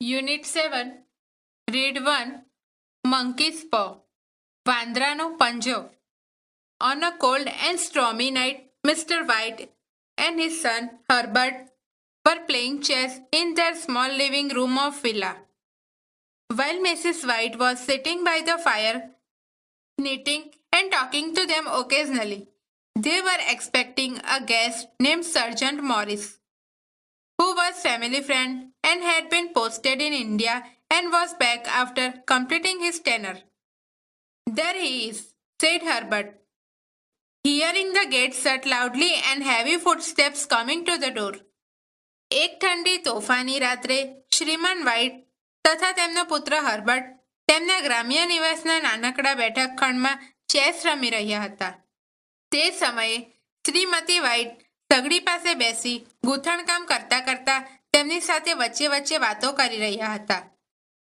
Unit seven read one monkey's પ વાંદરાનો પંજો On a cold and stormy night, Mr. White and his son Herbert were playing chess in their small living room of villa. While Mrs. White was sitting by the fire, knitting and talking to them occasionally, they were expecting a guest named Sergeant Morris, Who was family friend and had been posted in India and was back after completing his tenure. There he is, said Herbert, hearing the gate shut loudly and heavy footsteps coming to the door. એક ઠંડી તોફાની રાત્રે શ્રીમાન white તથા તેમનો પુત્ર Herbert તેમના ગ્રામ્ય નિવાસના નાનકડા બેઠક ખંડમાં ચેસ રમી રહ્યા હતા તે સમયે શ્રીમતી વ્હાઇટ સગડી પાસે બેસી ગૂંથણકામ કરતા કરતા તેમની સાથે વચ્ચે વચ્ચે વાતો કરી રહ્યા હતા.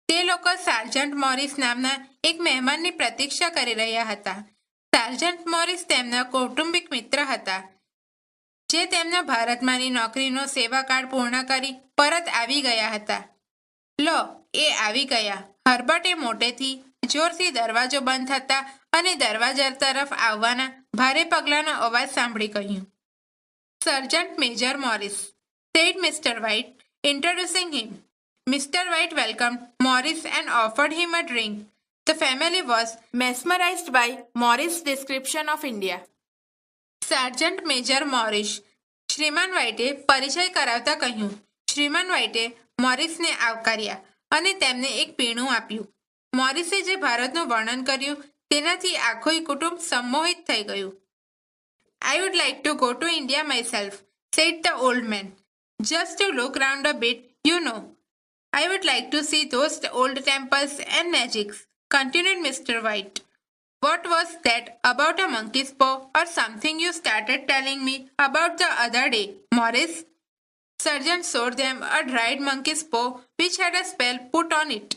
તે લોકો સાર્જન્ટ મોરિસ નામના એક મહેમાનની પ્રતીક્ષા કરી રહ્યા હતા. સાર્જન્ટ મોરિસ તેમના કૌટુંબિક મિત્ર હતા, જે તેમના ભારતમાંની નોકરીનો સેવાકાળ પૂર્ણ કરી પરત આવી ગયા હતા. લો, એ આવી ગયા. હર્બર્ટે મોટેથી જોરથી દરવાજો બંધ થતા અને દરવાજા તરફ આવવાના ભારે પગલાંનો અવાજ સાંભળી કહ્યું. Sergeant Major Morris, said Mr. White, introducing him. Mr. White welcomed Morris and offered him a drink. The family was mesmerized by Morris' description of India. Sergeant major Morris શ્રીમાન વાઇટે પરિચય કરાવતા કહ્યું શ્રીમાન વાઇટે મોરિસને આવકાર્યા અને તેમને એક પીણું આપ્યું મોરિસે જે ભારતનું વર્ણન કર્યું તેનાથી આખું કુટુંબ સંમોહિત થઈ ગયું I would like to go to India myself, said the old man. Just to look round a bit, you know. I would like to see those old temples and magics, continued Mr. White. What was that about a monkey's paw or something you started telling me about the other day, Morris? Sergeant showed them a dried monkey's paw which had a spell put on it.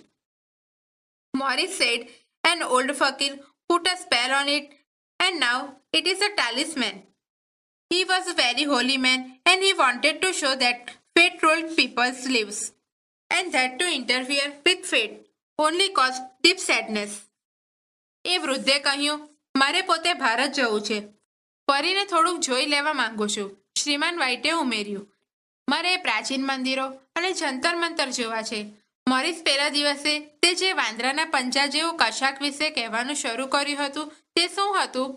Morris said an old fakir put a spell on it and now it is a talisman. He was a very holy man and he wanted to show that fate ruled people's lives and that to interfere with fate only caused deep sadness. એ વૃદ્ધે કહ્યું મારે પોતે ભારત જવું છે ફરીને થોડુંક જોઈ લેવા માંગુ છું શ્રીમાન વાઇટે ઉમેર્યું મારે પ્રાચીન મંદિરો અને જંતર મંતર જોવા છે મોરિસ પહેલા દિવસે તે જે વાંદરાના પંજા જેવું કશાક વિશે કહેવાનું શરૂ કર્યું હતું, તે શું હતું?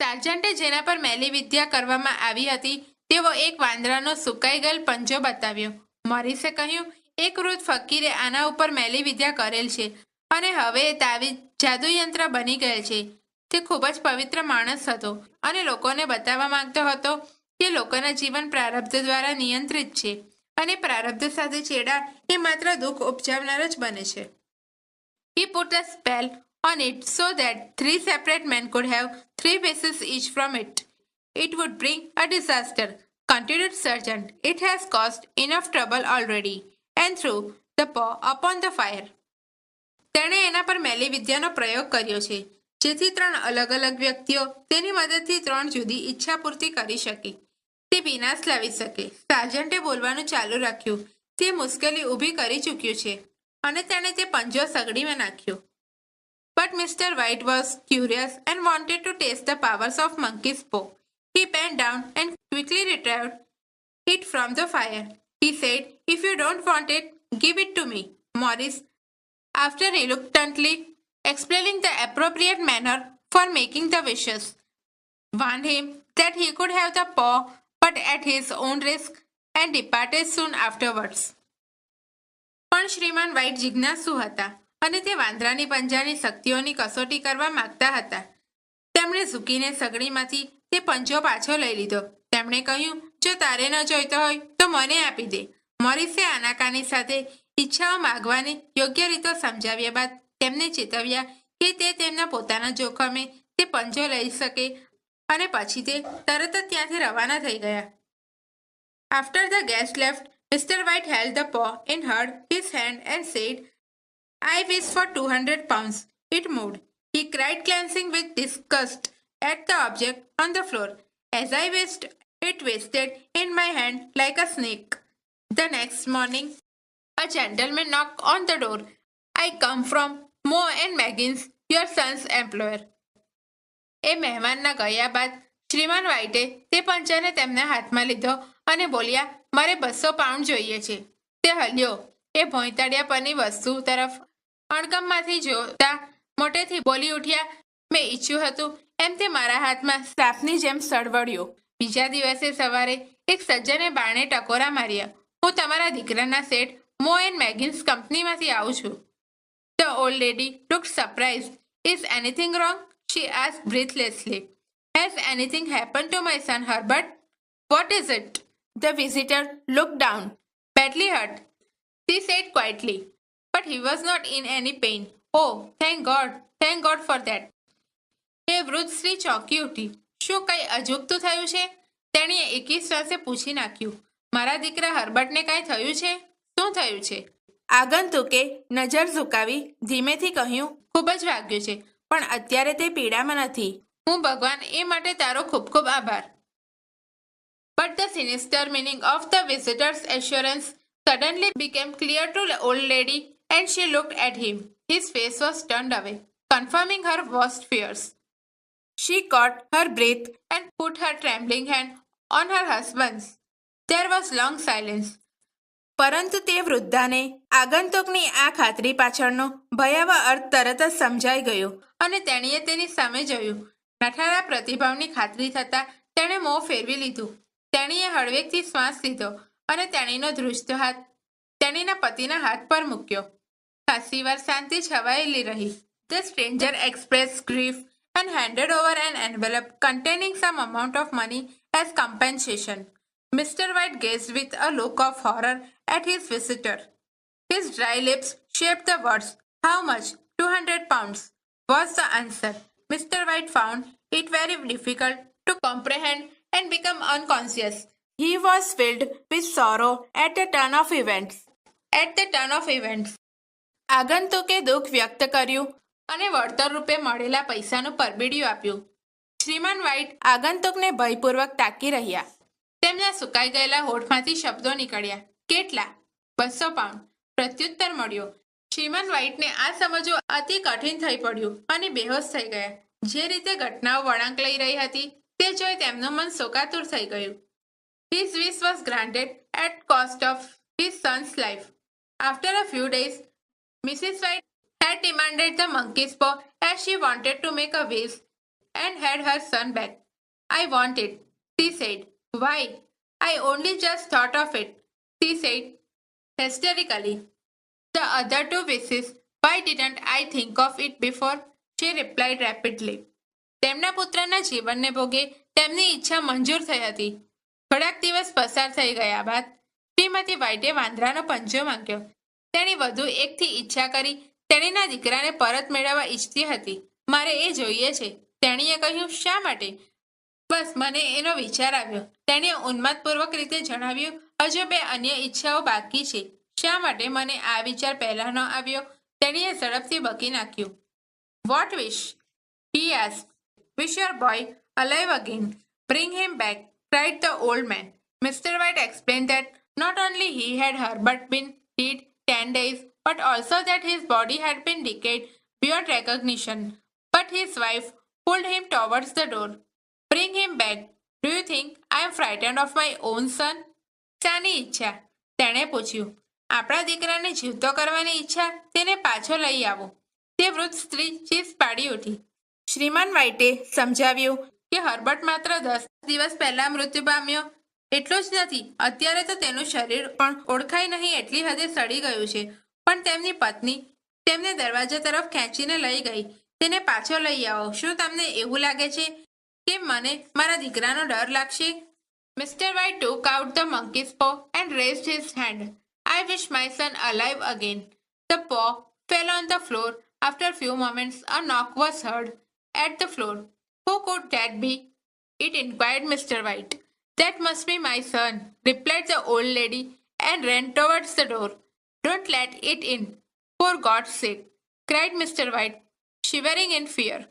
સાર્જન્ટે જેના પર મેલી વિદ્યા કરવામાં આવી હતી તેવો એક વાંદરાનો સુકાઈ ગયેલ પંજો બતાવ્યો. મોરિસે કહ્યું, એક વૃદ્ધ ફકીરે આના ઉપર મેલી વિદ્યા કરેલ છે અને હવે એ તાવીજ જાદુયંત્ર બની ગયેલ છે. તે ખૂબ જ પવિત્ર માણસ હતો અને લોકોને બતાવવા માંગતો હતો કે લોકોના જીવન પ્રારબ્ધ દ્વારા નિયંત્રિત છે. અને પ્રારબ્ધ સાથે ચેડા એ માત્ર દુઃખ ઉપજાવનાર જ બને છે He put a spell on it so that three separate men could have three pieces each from it. It would bring a disaster, continued Sergeant. It has caused enough trouble already, and threw the paw upon the fire. તેણે એના પર મેલી વિદ્યાનો પ્રયોગ કર્યો છે જેથી ત્રણ અલગ અલગ વ્યક્તિઓ તેની મદદથી ત્રણ જુદી ઈચ્છા પૂર્તિ કરી શકે તે વિનાશ લાવી શકે સાર્જન્ટે બોલવાનું ચાલુ રાખ્યું તે મુશ્કેલી ઊભી કરી ચૂક્યું છે અને તેણે તે પંજો સગડીમાં નાખ્યો But Mr. White was curious and wanted to taste the powers of monkey's paw. He bent down and quickly retrieved it from the fire. He said, If you don't want it, give it to me. Morris, after reluctantly explaining the appropriate manner for making the wishes, warned him that he could have the paw but at his own risk, and departed soon afterwards. પણ શ્રીમાન white જિજ્ઞાસુ હતા અને તે વાંદરાની પંજાની શક્તિઓની કસોટી કરવા માંગતા હતા. તેમણે ઝૂકીને સગડીમાંથી તે પંજો પાછો લઈ લીધો. તેમણે કહ્યું, જો તારે ન જોઈતો હોય, તો મને આપી દે. મોરિસે આનાકાની સાથે ઈચ્છાઓ માગવાની યોગ્ય રીતો સમજાવ્યા બાદ તેમને ચેતવ્યા કે તે તેમના પોતાના જોખમે તે પંજો લઈ શકે અને પછી તે તરત જ ત્યાંથી રવાના થઈ ગયા After the guest left, Mr. White held the paw in held his hand and said, I wish for 200 pounds. It moved. He cried, glancing with disgust at the object on the floor. As I wished, it twisted in my hand like a snake. The next morning, A gentleman knocked on the door. I come from Mo and Maggins, your son's employer. એ મહેમાનના ગયા બાદ શ્રીમાન વાઇટે તે પંચાને તેમના હાથમાં લીધો અને બોલ્યા, મારે બસો પાઉન્ડ જોઈએ છે. તે હલ્યો. એ ભોંયતાડિયા પરની વસ્તુ તરફ અણગમમાંથી જોતા મોટેથી બોલી ઉઠ્યા, મેં ઈચ્છ્યું હતું એમ તે મારા હાથમાં સાપની જેમ સળવળ્યો. બીજા દિવસે સવારે એક સજ્જને બાણે ટકોરા માર્યા. હું તમારા દીકરાના સેટ મો એન્ડ મેગિન્સ કંપનીમાંથી આવું છું. The old lady look surprise is anything wrong? She asked breathlessly. Has anything happened to my son Herbert? What is it? The visitor looked down. Badly hurt, she said quietly. But he was not in any pain. Oh, thank God, thank God for that. એ વૃદ્ધ સ્ત્રી ચોંકી ઉઠી શું કંઈ અજુગતું થયું છે તેણીએ એકી શ્વાસે પૂછી નાખ્યું મારા દીકરા હર્બર્ટને કાંઈ થયું છે શું થયું છે આગંતુકે નજર ઝુકાવી ધીમેથી કહ્યું ખૂબ જ વાગ્યું છે પણ અત્યારે તે પીડામાં નથી હું ભગવાન એ માટે તારો ખૂબ ખૂબ આભાર But the sinister meaning of the visitor's assurance suddenly became clear to the old lady and she looked at him. His face was turned away, confirming her worst fears. She caught her breath and put her trembling hand on her husband's. There was long silence. પરંતુ તે વૃદ્ધાને આગંતુકની આ ખાતરી પાછળનો ભયાવહ અર્થ તરત જ સમજાઈ ગયો અને તેણીએ તેની સામે જોયું નઠારા પ્રતિભાવની ખાતરી થતાં તેણે મોં ફેરવી લીધું તેણીએ હળવેકથી શ્વાસ લીધો અને તેણીનો ધ્રુજતો હાથ તેણીના પતિના હાથ પર મૂક્યો ખાસી વાર શાંતિ છવાયેલી રહી the stranger express grief and handed over an envelope containing some amount of money as compensation. Mr. White gazed with a look of horror at his visitor. His dry lips shaped the words, How much? 200 pounds, was the answer. Mr. White found it very difficult to comprehend and become unconscious. He was filled with sorrow at the turn of events. At the turn of events. આગંતુકે દુઃખ વ્યક્ત કર્યું અને વળતર રૂપે મળેલા પૈસાનું પરબીડિયું આપ્યું શ્રીમાન વ્હાઇટ આગંતુકને ભયપૂર્વક તાકી રહ્યા તેમના સુકાઈ ગયેલા હોઠમાંથી શબ્દો નીકળ્યા કેટલા બસો પાઉન્ડ પ્રત્યુત્તર મળ્યો શ્રીમાન વ્હાઇટને આ સમજવું અતિ કઠિન થઈ પડ્યું અને બેહોશ થઈ ગયા જે રીતે ઘટનાઓ વળાંક લઈ રહી હતી તે જોઈ તેમનું મન શોકાતુર થઈ ગયું wish was granted at cost of his son's life. After a few days, Mrs. White had demanded the monkey's paw as she wanted to make a wish and had her son back. I want it, she said. Why? I only just thought of it, she said hysterically. The other two wishes, why didn't I think of it before? She replied rapidly. તેમના પુત્રના જીવનને ભોગે તેમની ઈચ્છા મંજૂર થઈ હતી થોડાક દિવસ પસાર થઈ ગયા બાદ શ્રીમતી વાઇટે વાંદરાનો પંજો માંગ્યો તેણે વધુ એકથી ઈચ્છા કરી તેણીના દીકરાને પરત મેળવવા ઈચ્છતી હતી મારે એ જોઈએ છે તેણીએ કહ્યું શા માટે બસ મને એનો વિચાર આવ્યો તેણે ઉન્માદપૂર્વક રીતે જણાવ્યું હજુ બે અન્ય ઈચ્છાઓ બાકી છે શા માટે મને આ વિચાર પહેલા ન આવ્યો તેણીએ ઝડપથી બકી નાખ્યું what wish He asked, Wish your boy alive again. Bring him back, cried the old man. Mr. White explained that not only he had Herbert been dead ten days, but also that his body had been decayed beyond recognition. But his wife pulled him towards the door. Bring him back. Do you think I am frightened of my own son? શાની ઈચ્છા. તેણે પૂછ્યું, આપણા દીકરાને જીવતો કરવાની ઈચ્છા તેને પાછો લઈ આવો. તે વૃદ્ધ સ્ત્રી ચીસ પાડી ઉઠી. શ્રીમાન વાઇટે સમજાવ્યું કે હર્બર્ટ માત્ર દસ દિવસ પહેલા મૃત્યુ પામ્યો એટલું જ નથી, અત્યારે તો તેનું શરીર પણ ઓળખાય નહીં એટલી હદે સડી ગયું છે. પણ તેમની પત્ની તેમને દરવાજા તરફ ખેંચીને લઈ ગઈ. તેને પાછો લઈ આવો, શું તમને એવું લાગે છે કે મને મારા દીકરાનો ડર લાગશે? Mr. White took out the monkey's paw and raised his hand. I wish my son alive again. The paw fell on the floor. After a few moments, a knock was heard at the floor. Who could that be? It inquired Mr. White. That must be my son, replied the old lady and ran towards the door. Don't let it in, for God's sake, cried Mr. White, shivering in fear.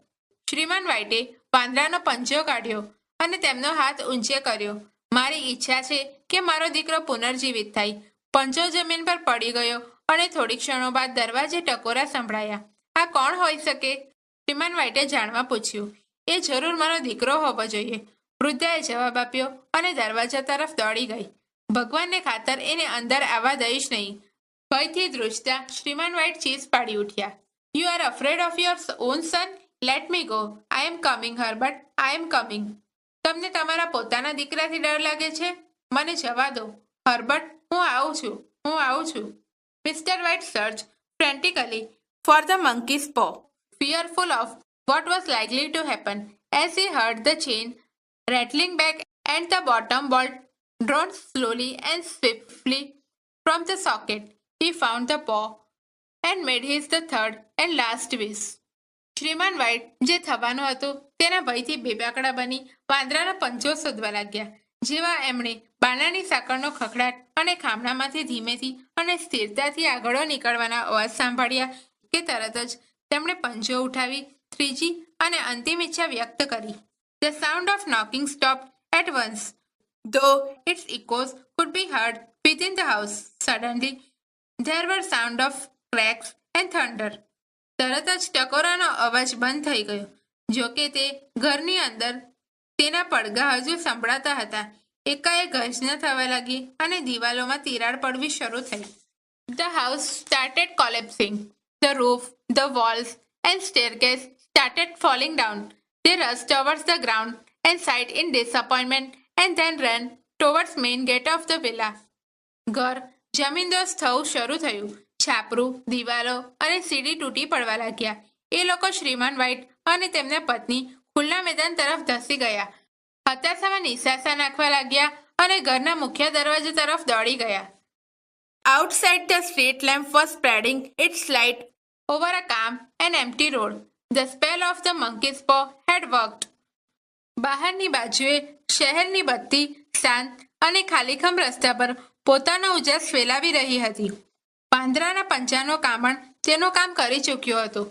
શ્રીમાન વ્હાઇટે વાંદરાનો પંજો કાઢ્યો અને તેમનો હાથ ઊંચે કર્યો મારી ઈચ્છા છે કે મારો દીકરો પુનર્જીવિત થાય. પંજો જમીન પર પડી ગયો અને થોડી ક્ષણો બાદ દરવાજે ટકોરા સંભળાયા. આ કોણ હોઈ શકે? શ્રીમાન વાઇટે જાણવા પૂછ્યું. એ જરૂર મારો દીકરો હોવો જોઈએ. વૃદ્ધાએ જવાબ આપ્યો અને દરવાજા તરફ દોડી ગઈ. ભગવાનને ખાતર એને અંદર આવવા દઈશ નહીં. ભયથી ધ્રુજતા શ્રીમાન વાઇટ ચીસ પાડી ઉઠ્યા. You are afraid of your own son let me go I am coming Herbert I am coming તમને તમારા પોતાના દીકરાથી ડર લાગે છે મને જવા દો હર્બટ હું આવું છું હું આવું છું mister White search frantically for the monkey's paw fearful of what was likely to happen as he heard the chain rattling back and the bottom bolt drawn slowly and swiftly from the socket. He found the paw and made his the third and last wish. શ્રીમાન White જે થવાનું હતું તેના ભયથી બેબાકડા બની વાંદરાના પંજો શોધવા લાગ્યા. જેવા એમણે બાણાની સાંકળનો ખખડાટ અને ખામણામાંથી ધીમેથી અને સ્થિરતાથી આગળ નીકળવાના અવાજ સાંભળ્યા કે તરત જ તેમણે પંજો ઉઠાવી ત્રીજી અને અંતિમ ઈચ્છા વ્યક્ત કરી. The sound of knocking stop at once though its echoes could be heard with in the house suddenly there were sound of cracks and thunder. તરત જ ટકોરાનો અવાજ બંધ થઈ ગયો જો કે તે ઘરની અંદર તેના પડઘા હજુ સંભળાતા હતા એકાએક ગર્જના થવા લાગી અને દિવાલોમાં તિરાડ પડવી શરૂ થઈ The house started collapsing. The roof, the walls, and staircase started falling down. They rushed towards the ground and sighed in disappointment and then ran towards main gate of the villa. ઘર જમીનદોસ્ત થવું શરૂ થયું છાપરું દિવાલો અને સીડી તૂટી પડવા લાગ્યા એ લોકો શ્રીમાન વ્હાઇટ અને તેમના પત્ની ખુલ્લા મેદાન તરફ ધસી ગયા હતાશામાં નિશાસા નાખવા લાગ્યા અને ઘરના મુખ્ય દરવાજા તરફ દોડી ગયા Outside, the street lamp was spreading its light over a calm and empty road. The spell of the monkey's paw had worked. બહારની બાજુએ શહેરની બત્તી શાંત અને ખાલીખમ રસ્તા પર પોતાનો ઉજાસ ફેલાવી રહી હતી પાંદરાના પંચાનો કામણ તેનું કામ કરી ચૂક્યો હતો.